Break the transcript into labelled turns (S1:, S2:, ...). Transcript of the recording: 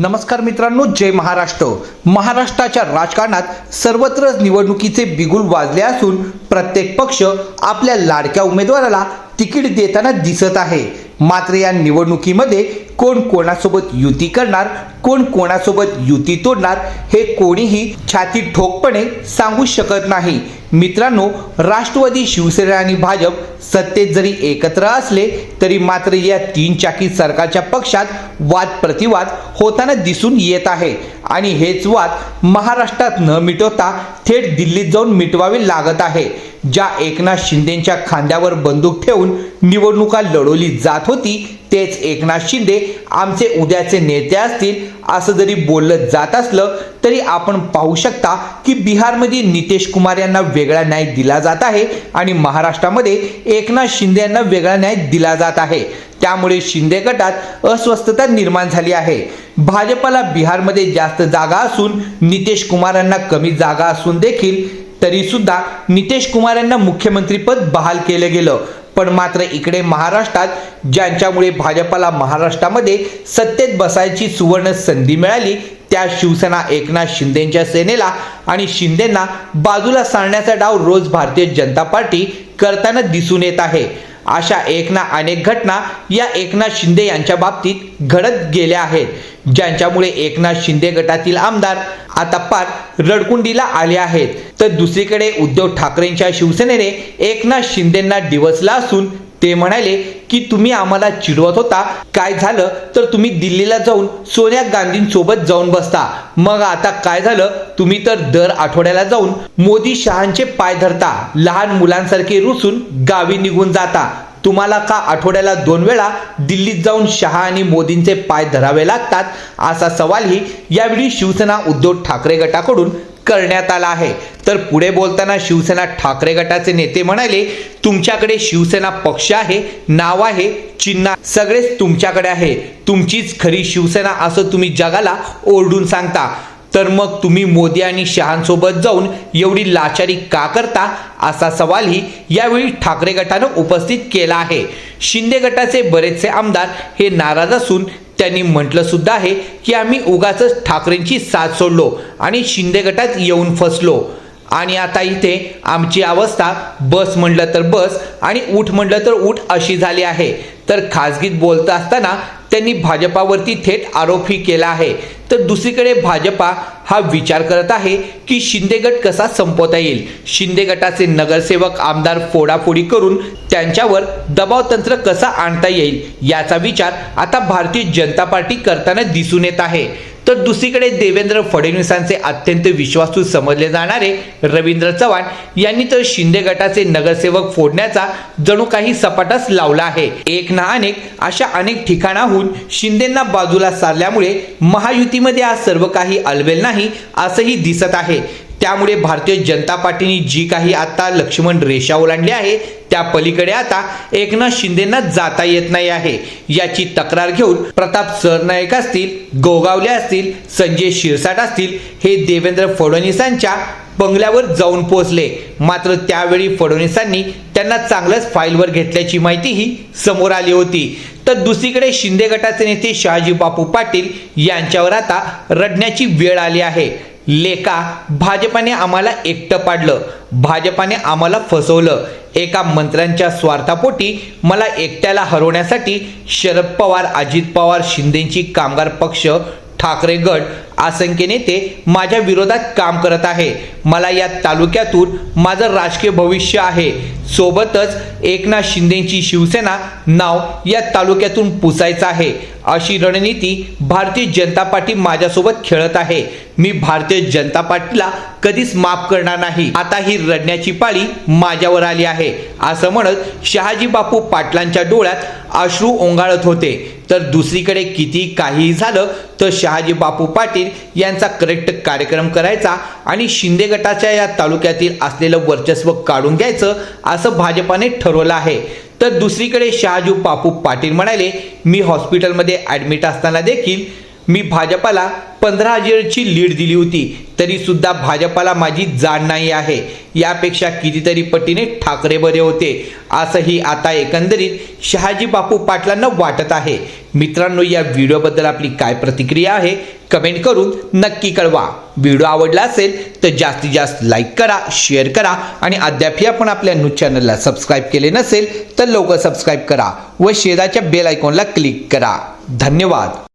S1: नमस्कार मित्रांनो जय महाराष्ट्र. महाराष्ट्राच्या राजकारणात सर्वत्र निवडणुकीचे बिगुल वाजले असून प्रत्येक पक्ष आपल्या लाडक्या उमेदवाराला तिकीट देताना दिसत आहे. मात्र या निवडणुकीमध्ये कोण कोणासोबत युती करणार कोण कोणासोबत युती तोडणार हे कोणीही छाती ठोकपणे सांगू शकत नाही. मित्रांनो राष्ट्रवादी शिवसेना आणि भाजप सत्तेत जरी एकत्र असले तरी मात्र या तीन चाकी सरकारच्या पक्षात वाद प्रतिवाद होताना दिसून येत आहे. आणि हेच वाद महाराष्ट्रात न मिटवता थेट दिल्लीत जाऊन मिटवावे लागत आहे. ज्या एकनाथ शिंदेच्या खांद्यावर बंदूक ठेवून निवडणुका लढवली जात होती तेच एकनाथ शिंदे आमचे उद्याचे नेते असतील असं जरी बोललं जात असलं तरी आपण पाहू शकता की बिहारमध्ये नितेश कुमार यांना वेगळा न्याय दिला जात आहे आणि महाराष्ट्रामध्ये एकनाथ शिंदे यांना वेगळा न्याय दिला जात आहे. त्यामुळे शिंदे गटात अस्वस्थता निर्माण झाली आहे. भाजपला बिहारमध्ये जास्त जागा असून नितेश कुमार यांना कमी जागा असून देखील तरी सुद्धा कुमार यांना मुख्यमंत्रीपद बहाल केलं गेलं. पण मात्र इकडे महाराष्ट्रात ज्यांच्यामुळे भाजपला महाराष्ट्रामध्ये सत्तेत बसायची सुवर्ण संधी मिळाली त्या शिवसेना एकनाथ शिंदेच्या सेनेला आणि शिंदेना बाजूला सारण्याचा डाव रोज भारतीय जनता पार्टी करताना दिसून येत आहे. अशा एक ना अनेक घटना या एकनाथ शिंदे यांच्या बाबतीत घडत गेल्या आहेत. ज्यांच्यामुळे एकनाथ शिंदे गटातील आमदार आता पार रडकुंडीला आले आहेत. तर दुसरीकडे उद्धव ठाकरेंच्या शिवसेनेने एकनाथ शिंदेंना डिवचला असून ते म्हणाले की तुम्ही आम्हाला चिडवत होता. काय झालं? तर तुम्ही दिल्लीला जाऊन सोनिया गांधींसोबत जाऊन बसता. मग आता काय झालं? तुम्ही तर दर आठवड्याला जाऊन मोदी शहांचे पाय धरता. लहान मुलांसारखे रुसून गावी निघून जाता. तुम्हाला का आठवड्याला दोन वेळा दिल्लीत जाऊन शहा आणि मोदींचे पाय धरावे लागतात? असा सवालही यावेळी शिवसेना उद्धव ठाकरे गटाकडून करण्यात आला आहे. तर पुढे बोलताना शिवसेना ठाकरे गटाचे नेते म्हणाले तुमच्याकडे शिवसेना पक्ष आहे नाव आहे चिन्ह सगळेच तुमच्याकडे आहे. तुमचीच खरी शिवसेना असं तुम्ही जगाला ओरडून सांगता. तर मग तुम्ही मोदी आणि शहांसोबत जाऊन एवढी लाचारी का करता? असा सवालही यावेळी ठाकरे गटानं उपस्थित केला आहे. शिंदे गटाचे बरेचसे आमदार हे नाराज असून त्यांनी म्हटलं सुद्धा आहे की आम्ही उगाच ठाकरेंची साथ सोडलो आणि शिंदे गटात येऊन फसलो. आणि आता इथे आमची अवस्था बस म्हणलं तर बस आणि उठ म्हणलं तर उठ अशी झाली आहे. तर खाजगीत बोलता असताना त्यांनी भाजपावरती थेट आरोपही केला आहे. तर दुसरीकडे भाजपा हा विचार करत आहे की शिंदे गट कसा संपवता येईल? शिंदे गटाचे नगरसेवक आमदार फोडाफोडी करून त्यांच्यावर दबाव तंत्र कसा आणता येईल? याचा विचार आता भारतीय जनता पार्टी करताना दिसून येत आहे. तर दुसरीकडे देवेंद्र फडणवीसांचे अत्यंत विश्वासू समजले जाणारे रवींद्र चव्हाण यांनी तर शिंदे गटाचे नगरसेवक फोडण्याचा जणू काही सपाटाच लावला आहे. एक ना अनेक अशा अनेक ठिकाणाहून शिंदेंना बाजूला सारल्यामुळे महायुतीमध्ये आज सर्व काही अलबेल नाही असंही दिसत आहे. त्यामुळे भारतीय जनता पार्टीने जी काही आता लक्ष्मण रेषा ओलांडली आहे त्या पलीकडे आता एकनाथ शिंदेना जाता येत नाही आहे. याची तक्रार घेऊन प्रताप सरनाईक असतील गोगावले असतील संजय शिरसाट असतील हे देवेंद्र फडणवीसांच्या बंगल्यावर जाऊन पोहोचले. मात्र त्यावेळी फडणवीसांनी त्यांना चांगलंच फाईलवर घेतल्याची माहितीही समोर आली होती. तर दुसरीकडे शिंदे गटाचे नेते शहाजी बापू पाटील यांच्यावर आता रडण्याची वेळ आली आहे. लेका भाजपाने आम्हाला एकटं पाडलं. भाजपाने आम्हाला फसवलं. एका मंत्र्यांच्या स्वार्थापोटी मला एकट्याला हरवण्यासाठी शरद पवार अजित पवार शिंदेची कामगार पक्ष ठाकरे गट असंख्य नेते माझ्या विरोधात काम करत आहे. मला या तालुक्यातून माझं राजकीय भविष्य आहे. सोबतच एकनाथ शिंदेची शिवसेना नाव या तालुक्यातून पुसायचं आहे. अशी रणनीती भारतीय जनता पार्टी माझ्यासोबत खेळत आहे. मी भारतीय जनता पार्टीला कधीच माफ करणार नाही. आता ही रडण्याची पाळी माझ्यावर आली आहे. असं म्हणत शहाजी बापू पाटलांच्या डोळ्यात अश्रू ओंगाळत होते. तर दुसरीकडे किती काहीही झालं तर शहाजी बापू पाटील यांचा करेक्ट कार्यक्रम करायचा आणि शिंदे गटाच्या या तालुक्यातील असलेलं वर्चस्व काढून घ्यायचं असं भाजपाने ठरवलं आहे. तर दुसरीकडे शहाजू बापू पाटील म्हणाले मी हॉस्पिटलमध्ये ॲडमिट असताना देखील मी भाजपाला पंधरा हजारची लीड दिली होती. तरी सुद्धा भाजपाला माझी जाण नाही आहे. यापेक्षा कितीतरी पटीने ठाकरे बरे होते. असंही आता एकंदरीत शहाजी बापू पाटलांना वाटत आहे. मित्रांनो या व्हिडिओबद्दल आपली काय प्रतिक्रिया आहे? कमेंट करून नक्की कळवा. व्हिडिओ आवडला असेल तर जास्तीत जास्त लाईक करा शेअर करा आणि अद्यापही आपण आपल्या न्यूज चॅनलला सबस्क्राईब केले नसेल तर लवकर सबस्क्राईब करा व शेजारच्या बेल आयकॉनला क्लिक करा. धन्यवाद.